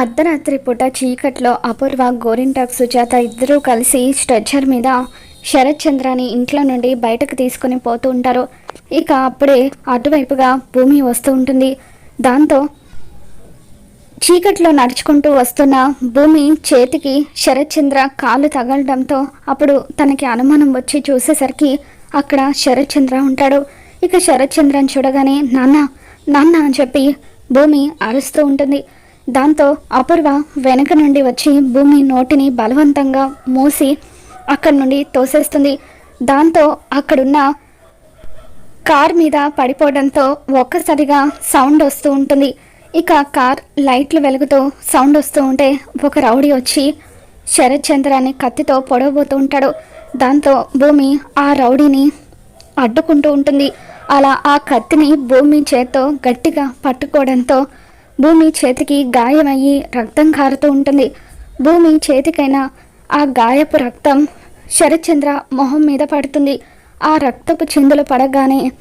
అర్ధరాత్రి పూట చీకట్లో అపూర్వ గోరింటాక్ సుజాత ఇద్దరూ కలిసి స్ట్రెచ్చర్ మీద శరత్ చంద్రని ఇంట్లో నుండి బయటకు తీసుకుని పోతూ ఉంటారు. ఇక అప్పుడే అటువైపుగా భూమి వస్తూ ఉంటుంది. దాంతో చీకట్లో నడుచుకుంటూ వస్తున్న భూమి చేతికి శరత్ చంద్ర కాలు తగలడంతో అప్పుడు తనకి అనుమానం వచ్చి చూసేసరికి అక్కడ శరత్ చంద్ర ఉంటాడు. ఇక శరత్ చంద్రని చూడగానే నాన్న నాన్న అని చెప్పి భూమి అరుస్తూ ఉంటుంది. దాంతో అపూర్వ వెనక నుండి వచ్చి భూమి నోటిని బలవంతంగా మూసి అక్కడి నుండి తోసేస్తుంది. దాంతో అక్కడున్న కార్ మీద పడిపోవడంతో ఒక్కసారిగా సౌండ్ వస్తూ ఉంటుంది. ఇక కార్ లైట్లు వెలుగుతూ సౌండ్ వస్తూ ఉంటే ఒక రౌడీ వచ్చి శరత్ చంద్రాన్ని కత్తితో పొడవబోతూ ఉంటాడు. దాంతో భూమి ఆ రౌడీని అడ్డుకుంటూ ఉంటుంది. అలా ఆ కత్తిని భూమి చేత్తో గట్టిగా పట్టుకోవడంతో భూమి చేతికి గాయమయ్యి రక్తం కారుతూ ఉంటుంది. భూమి చేతికైన ఆ గాయపు రక్తం శరత్చంద్ర మొహం మీద పడుతుంది. ఆ రక్తపు చిందులు పడగానే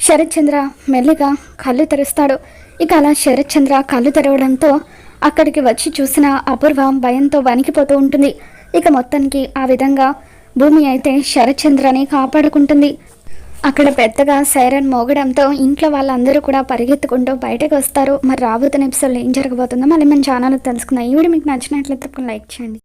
శరత్చంద్ర మెల్లిగా కళ్ళు తెరుస్తాడు. ఇక అలా శరత్చంద్ర కళ్ళు తెరవడంతో అక్కడికి వచ్చి చూసిన అపూర్వ భయంతో వణికిపోతూ ఉంటుంది. ఇక మొత్తానికి ఆ విధంగా భూమి అయితే శరత్చంద్రని కాపాడుకుంటుంది. అక్కడ పెద్దగా సైరన్ మోగడంతో ఇంట్లో వాళ్ళందరూ కూడా పరిగెత్తుకుంటూ బయటకు వస్తారు. మరి రాబోతున్న ఎపిసోడ్లో ఏం జరగబోతుందో మళ్ళీ మన ఛానల్ తెలుసుకుందాం. ఈ వీడియో మీకు నచ్చినట్లయితే తప్పకుండా లైక్ చేయండి.